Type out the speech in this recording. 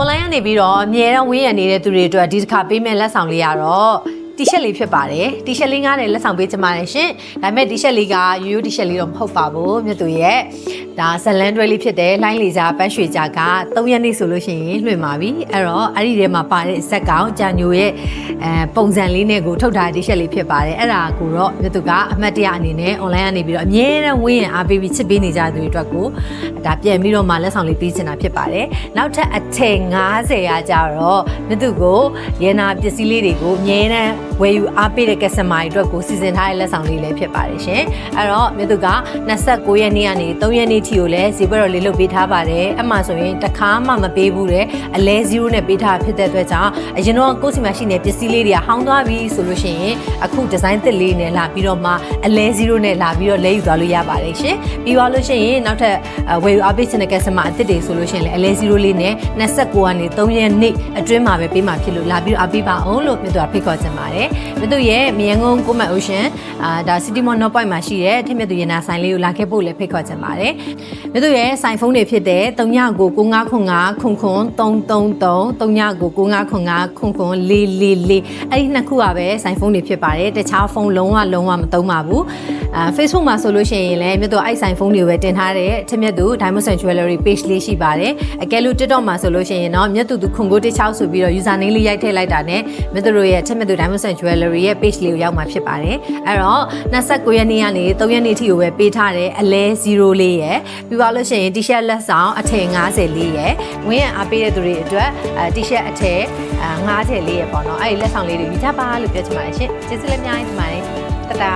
online ကနေပြီးတော့အမြဲတမ်းဝင်းရနေတဲ့သူတွေအတွက်ဒီတစ်ခါပေးမဲ့လက်ဆောင်လေးရတော့တီရှပ်လေးဖြစ်ပါတယ်တီရှပ်လေးငါးနဲ့လက်ဆောင်ပေးချင်ပါတယ်ရှင်ဒါပေမဲ့တီရှပ်လေးကရိုးရိုးတီရှပ်လေးတော့မဟုတ်ပါဘူးမြတ်သူရဲ့ ဒါဇလန်တွဲလေးဖြစ်တယ်လိုင်းလီစာပန်းရွှေကြက3ရက်နေ့ဆိုလို့ရှိရင်လွှင့်ပါပြီအဲ့တော့အဲ့ဒီထဲမှာပါတဲ့ဇက်ကောင်ကြာညိုရဲ့အဲပုံစံလေးနဲ့ကိုထုတ်ထားတဲ့တီရှပ်လေးဖြစ်ပါတယ်အဲ့ဒါကိုတော့မြတ်သူကအမှတ်တရအနေနဲ့ online ကနေပြီးတော့အမြဲတမ်းဝင်းရအားပေးပြီးချစ်ပေးနေကြသူတွေအတွက်ကိုဒါပြန်ပြီးတော့မှလက်ဆောင်လေးပေးချင်တာဖြစ်ပါတယ်နောက်ထပ်အထည်90ရာကြတော့မြတ်သူကိုရေနာပစ္စည်းလေးတွေကိုအမြဲတမ်းဝယ်ယူအားပေးတဲ့ customer တွေအတွက်ကိုစီစဉ်ထားတဲ့လက်ဆောင်လေးလည်းဖြစ်ပါတယ်ရှင်အဲ့တော့မြတ်သူက29ရက်နေ့ကနေ3ရက်နေ့ထိကိုလည်းဈေးဘက်တော်လေးလုပ်ပေးထားပါတယ်အမှဆိုရင်တစ်ခါမှမပေးဘူးတဲ့အလဲ0နဲ့ပေးထားဖြစ်တဲ့အတွက်ကြောင့်အရင်တော့ကိုယ့်စီမှာရှိနေပစ္စည်းလေးတွေကဟောင်းသွားပြီဆိုလို့ရှိရင်အခုဒီဇိုင်းသစ်လေးနဲ့လာပြီးတော့မှအလဲ0နဲ့လာပြီးတော့လဲယူသွားလို့ရပါတယ်ရှင်ပြီးသွားလို့ရှိရင်နောက်ထပ်ဝယ်ယူအားပေးချင်တဲ့ customer အသစ်တွေဆိုလို့ရှိရင်လည်းအလဲ0လေးနဲ့29ကနေ3ရက်နေ့အတွင်းမှာပဲပေးမှာဖြစ်လို့လာပြီးတော့အားပေးပါအောင်လို့မြတ်သူကဖိတ်ခေါ်ချင်ပါတယ်မြတ်သူရဲ့မြန်ကုန်းကိုမတ် ocean အာဒါ city mall north point မှာရှိတဲ့ထက်မြတ်သူရေနာဆိုင်လေးကိုလာခဲ့ဖို့လည်းဖိတ်ခေါ်ချင်ပါတယ်မြတ်သူရဲ့ဆိုင်ဖုန်းတွေဖြစ်တဲ့3999ခွန်ခွန်333 3999ခွန်ခွန်444အဲ့ဒီနှစ်ခုကပဲဆိုင်ဖုန်းတွေဖြစ်ပါတယ်တခြားဖုန်းလုံးဝလုံးဝမသုံးပါဘူး အာ Facebook မှာဆိုလို့ရှိရင်လည်းမြတ်သူအဲ့ဆိုင်ဖုန်းတွေကိုပဲတင်ထားတဲ့ထက်မြတ်သူ Diamond and Jewelry page လေးရှိပါတယ်အကယ်လို့ TikTok မှာဆိုလို့ရှိရင်တော့မြတ်သူသူခွန်ကို16ဆိုပြီးတော့ user name လေးရိုက်ထည့်လိုက်တာနဲ့မြတ်သူတို့ရဲ့ထက်မြတ်သူ Diamond and Jewelry ရဲ့ page လေးကိုရောက်မှာဖြစ်ပါတယ်အဲ့တော့29ရက်နေ့ကနေ3ရက်နေ့ထိကိုပဲပေးထားတဲ့အလဲ0လေးရယ်ပြီးသွားလို့ရှိရင် t-shirt လက်ဆောင်အထည်90လေးရယ်ဝင်းရအားပေးတဲ့သူတွေအတွက်အဲ t-shirt အထည်90လေးရယ်ပေါ့နော်အဲ့ဒီလက်ဆောင်လေးတွေယူကြပါလို့ပြောချင်ပါတယ်ရှင်ကျေးဇူးလည်းအများကြီးတင်ပါတယ် တတာ